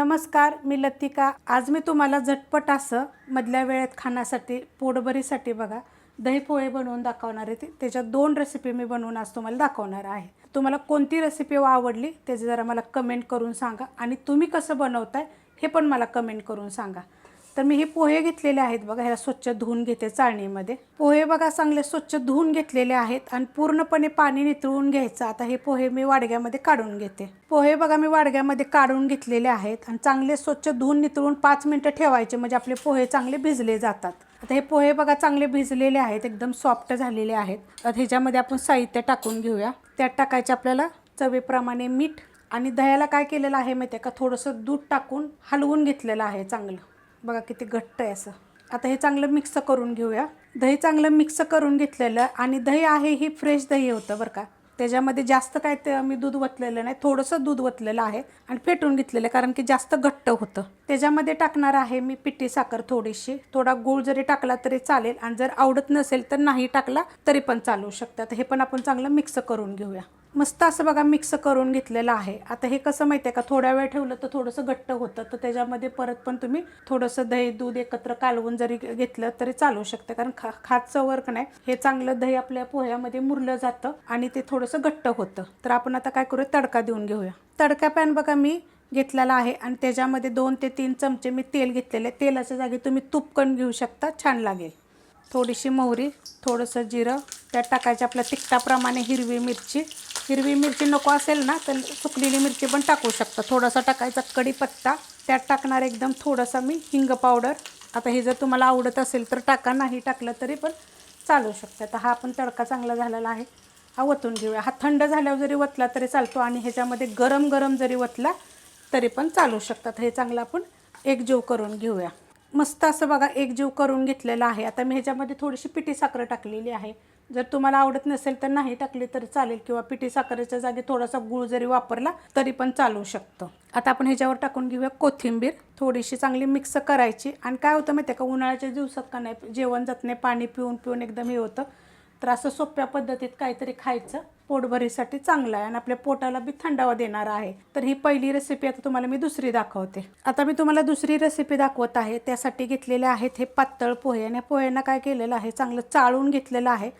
नमस्कार मी लतिका. आज मी तुम्हाला झटपट असं मधल्या वेळेत खाण्यासाठी पोटभरीसाठी बघा दही पोहे बनवून दाखवणार आहे ते. त्याच्यात दोन रेसिपी मी बनवून आज तुम्हाला दाखवणार आहे. तुम्हाला कोणती रेसिपी हो आवडली त्याची जरा मला कमेंट करून सांगा. आणि तुम्ही कसं बनवताय हे पण मला कमेंट करून सांगा. तर मी हे पोहे घेतलेले आहेत बघा ह्याला स्वच्छ धुवून घेते चाळणीमध्ये. पोहे बघा चांगले स्वच्छ धुवून घेतलेले आहेत आणि पूर्णपणे पाणी नितळून घ्यायचं. आता हे पोहे मी वाडग्यामध्ये काढून घेते. पोहे बघा मी वाडग्यामध्ये काढून घेतलेले आहेत आणि चांगले स्वच्छ धुवून नितळून पाच मिनटं ठेवायचे म्हणजे आपले पोहे चांगले भिजले जातात. आता हे पोहे बघा चांगले भिजलेले आहेत एकदम सॉफ्ट झालेले आहेत. ह्याच्यामध्ये आपण साहित्य टाकून घेऊया. त्यात टाकायचे आपल्याला चवीप्रमाणे मीठ आणि दह्याला काय केलेलं आहे माहिती आहे का? थोडंसं दूध टाकून हलवून घेतलेलं आहे चांगलं. बघा किती घट्ट आहे असं. आता हे चांगलं मिक्स करून घेऊया. दही चांगलं मिक्स करून घेतलेलं आणि दही आहे ही फ्रेश दही होतं बरं का. त्याच्यामध्ये जास्त काय ते मी दूध वतलेलं नाही थोडंसं दूध वतलेलं आहे आणि फेटून घेतलेलं आहे कारण की जास्त घट्ट होतं. त्याच्यामध्ये टाकणार आहे मी पिठी साखर थोडीशी. थोडा गूळ जरी टाकला तरी चालेल आणि जर आवडत नसेल तर नाही टाकला तरी पण चालू शकतं हे पण आपण चांगलं मिक्स करून घेऊया. मस्त असं बघा मिक्स करून घेतलेलं आहे. आता हे कसं माहिती आहे का? थोड्या वेळ ठेवलं तर थोडंसं घट्ट होतं. तर त्याच्यामध्ये परत पण तुम्ही थोडंसं दही दूध एकत्र कालवून जरी घेतलं तरी चालू शकतं. कारण खा खातचं वर्क नाही. हे चांगलं दही आपल्या पोह्यामध्ये मुरलं जातं आणि ते थोडंसं घट्ट होतं. तर आपण आता काय करूया? तडका देऊन घेऊया. तडका पॅन बघा मी घेतलेला आहे आणि त्याच्यामध्ये दोन ते तीन चमचे मी तेल घेतलेले तेलाच्या जागी तुम्ही तूप कण घेऊ शकता. छान लागेल. थोडीशी मोहरी थोडंसं जिरं त्यात टाकायचे आपल्या तिखटाप्रमाणे हिरवी मिरची. हिरवी मिरची नको असेल ना तर सुकलेली मिरची पण टाकू शकता. थोडासा टाकायचा कढीपत्ता त्यात टाकणार एकदम थोडासा मी हिंग पावडर. आता हे जर तुम्हाला आवडत असेल तर टाका नाही टाकलं तरी पण चालू शकतं. आता हा आपण तडका चांगला झालेला आहे. हा वतून घेऊया. हा थंड झाल्यावर जरी वतला तरी चालतो आणि ह्याच्यामध्ये गरम गरम जरी वतला तरी पण चालू शकतात. हे चांगलं आपण एकजीव करून घेऊया. मस्त असं बघा एकजीव करून घेतलेलं आहे. आता मी ह्याच्यामध्ये थोडीशी पिठी साखर टाकलेली आहे. जर तुम्हाला आवडत नसेल तर नाही टाकली तरी चालेल किंवा पिठी साखरेच्या जागी थोडासा गूळ जरी वापरला तरी पण चालू शकतं. आता आपण ह्याच्यावर टाकून घेऊया कोथिंबीर. थोडीशी चांगली मिक्स करायची. आणि काय होतं माहिती आहे का उन्हाळ्याच्या दिवसात का नाही जेवण जात नाही पाणी पिऊन पिऊन एकदम हे होतं. तर असं सोप्या पद्धतीत काहीतरी खायचं. पोटभरीसाठी चांगलं आहे आणि आपल्या पोटाला बी थंडावा देणार आहे. तर ही पहिली रेसिपी आता तुम्हाला मी दुसरी दाखवते. आता मी तुम्हाला दुसरी रेसिपी दाखवत आहे. त्यासाठी घेतलेले आहेत हे पातळ पोहे आणि पोह्यांना काय केलेलं आहे? चांगलं चाळून घेतलेलं आहे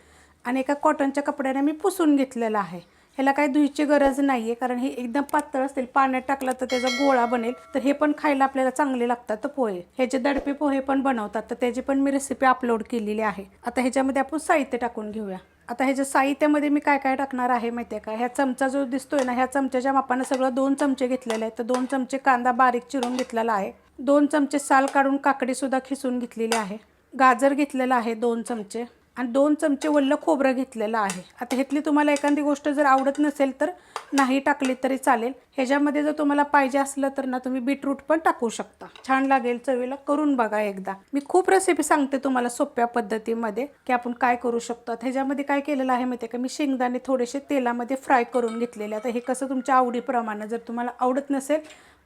आणि एका कॉटनच्या कपड्याने मी पुसून घेतलेलं आहे. ह्याला काही धुईची गरज नाही आहे कारण हे एकदम पातळ असतील पाण्यात टाकलं तर त्याचा गोळा बनेल. तर हे पण खायला आपल्याला चांगले लागतात तर पोहे. ह्याचे दडपे पोहे पण बनवतात तर त्याची पण मी रेसिपी अपलोड केलेली आहे. आता ह्याच्यामध्ये आपण साहित्य टाकून घेऊया. आता ह्याच्या साहित्यामध्ये मी काय काय टाकणार आहे माहिती आहे का? ह्या चमचा जो दिसतोय ना ह्या चमच्याच्या मापानं सगळं दोन चमचे घेतलेले आहेत. तर दोन चमचे कांदा बारीक चिरून घेतलेला आहे. दोन चमचे साल काढून काकडीसुद्धा खिसून घेतलेली आहे. गाजर घेतलेला आहे दोन चमचे. आणि दोन चमचे वल्लं खोबरं घेतलेलं आहे. आता ह्यातली तुम्हाला एखादी गोष्ट जर आवडत नसेल तर नाही टाकली तरी चालेल. ह्याच्यामध्ये जर तुम्हाला पाहिजे असलं तर ना तुम्ही बीटरूट पण टाकू शकता. छान लागेल चवीला. करून बघा एकदा. मी खूप रेसिपी सांगते तुम्हाला सोप्या पद्धतीमध्ये की आपण काय करू शकतो. आता ह्याच्यामध्ये काय केलेलं आहे माहिती आहे का? मी शेंगदाणे थोडेसे तेलामध्ये फ्राय करून घेतलेले आता हे कसं तुमच्या आवडीप्रमाणे जर तुम्हाला आवडत नसेल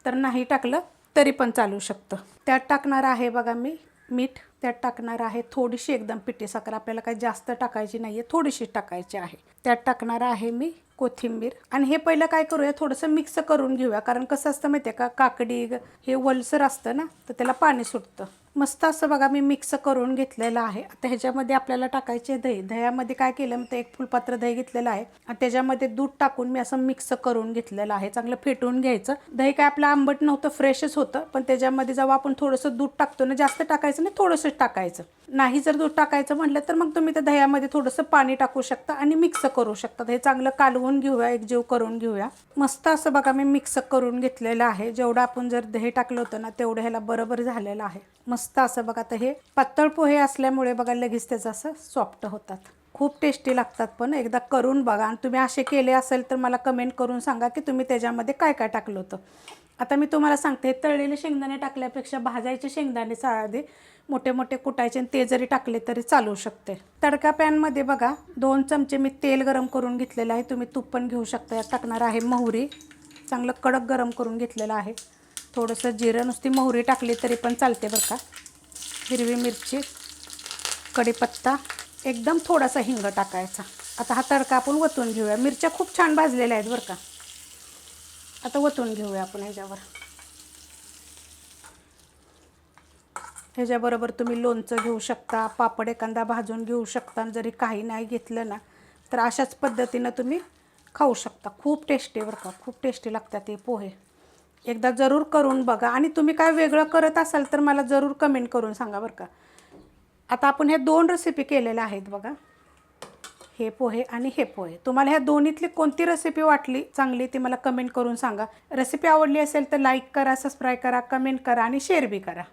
तर नाही टाकलं तरी पण चालू शकतं. त्यात टाकणार आहे बघा मी मीठ. त्यात टाकणार आहे थोडीशी एकदम पिठी साखर. आपल्याला काही जास्त टाकायची नाही आहे थोडीशी टाकायची आहे. त्यात टाकणार आहे मी कोथिंबीर. आणि हे पहिलं काय करूया थोडंसं मिक्स करून घेऊया. कारण कसं असतं माहिती आहे का काकडी हे वलसर असतं ना तर त्याला पाणी सुटतं. मस्त असं बघा मी मिक्स करून घेतलेलं आहे. आता ह्याच्यामध्ये आपल्याला टाकायचे दही. दह्यामध्ये काय केलं तर एक फुलपात्र दही घेतलेलं आहे. आणि त्याच्यामध्ये दूध टाकून मी असं मिक्स करून घेतलेलं आहे. चांगलं फेटून घ्यायचं. दही काय आपलं आंबट नव्हतं फ्रेशच होतं. पण त्याच्यामध्ये जेव्हा आपण थोडंसं दूध टाकतो ना जास्त टाकायचं नाही थोडंसंच टाकायचं. नाही जर दूध टाकायचं म्हटलं तर मग तुम्ही त्या दह्यामध्ये थोडंसं पाणी टाकू शकता आणि मिक्स करू शकता. हे चांगलं कालवून घेऊया एकजीव करून घेऊया. मस्त असं बघा मी मिक्स करून घेतलेलं आहे. जेवढं आपण जर दही टाकलं होतं ना तेवढं ह्याला बरोबर झालेलं आहे. मस्त असं बघा तर हे पातळ पोहे असल्यामुळे बघा लगेच त्याचं असं सॉफ्ट होतात. खूप टेस्टी लागतात पण एकदा करून बघा. आणि तुम्ही असे केले असेल तर मला कमेंट करून सांगा की तुम्ही त्याच्यामध्ये काय काय टाकलं होतं. आता मी तुम्हाला सांगते तळलेले शेंगदाणे टाकल्यापेक्षा भाजायचे शेंगदाणे साधे मोठे मोठे कुटायचे आणि ते जरी टाकले तरी चालू शकते. तडका पॅनमध्ये बघा दोन चमचे मी तेल गरम करून घेतलेलं आहे. तुम्ही तूप पण घेऊ शकता. यात टाकणार आहे मोहरी. चांगलं कडक गरम करून घेतलेलं आहे. थोडंसं जिरं नुसती मोहरी टाकली तरी पण चालते बरं का. हिरवी मिरची कढीपत्ता एकदम थोडासा हिंग टाकायचा. आता हा तडका आपण वतून घेऊया. मिरच्या खूप छान भाजलेल्या आहेत बरं का. आता वतून घेऊया आपण ह्याच्यावर. ह्याच्याबरोबर तुम्ही लोणचं घेऊ शकता पापड एखादा भाजून घेऊ शकता जरी काही नाही घेतलं ना तर अशाच पद्धतीनं तुम्ही खाऊ शकता. खूप टेस्टी बरं का. खूप टेस्टी लागतात ते पोहे. एकदा जरूर करून बघा. आणि तुम्ही काय वेगळं करत असाल तर मला जरूर कमेंट करून सांगा बरं का. आता आपण हे दोन रेसिपी केलेल्या आहेत बघा. हे पोहे आणि हे पोहे. तुम्हाला ह्या दोन्हीतली कोणती रेसिपी वाटली चांगली ती मला कमेंट करून सांगा. रेसिपी आवडली असेल तर लाईक करा सबस्क्राईब करा कमेंट करा आणि शेअर बी करा.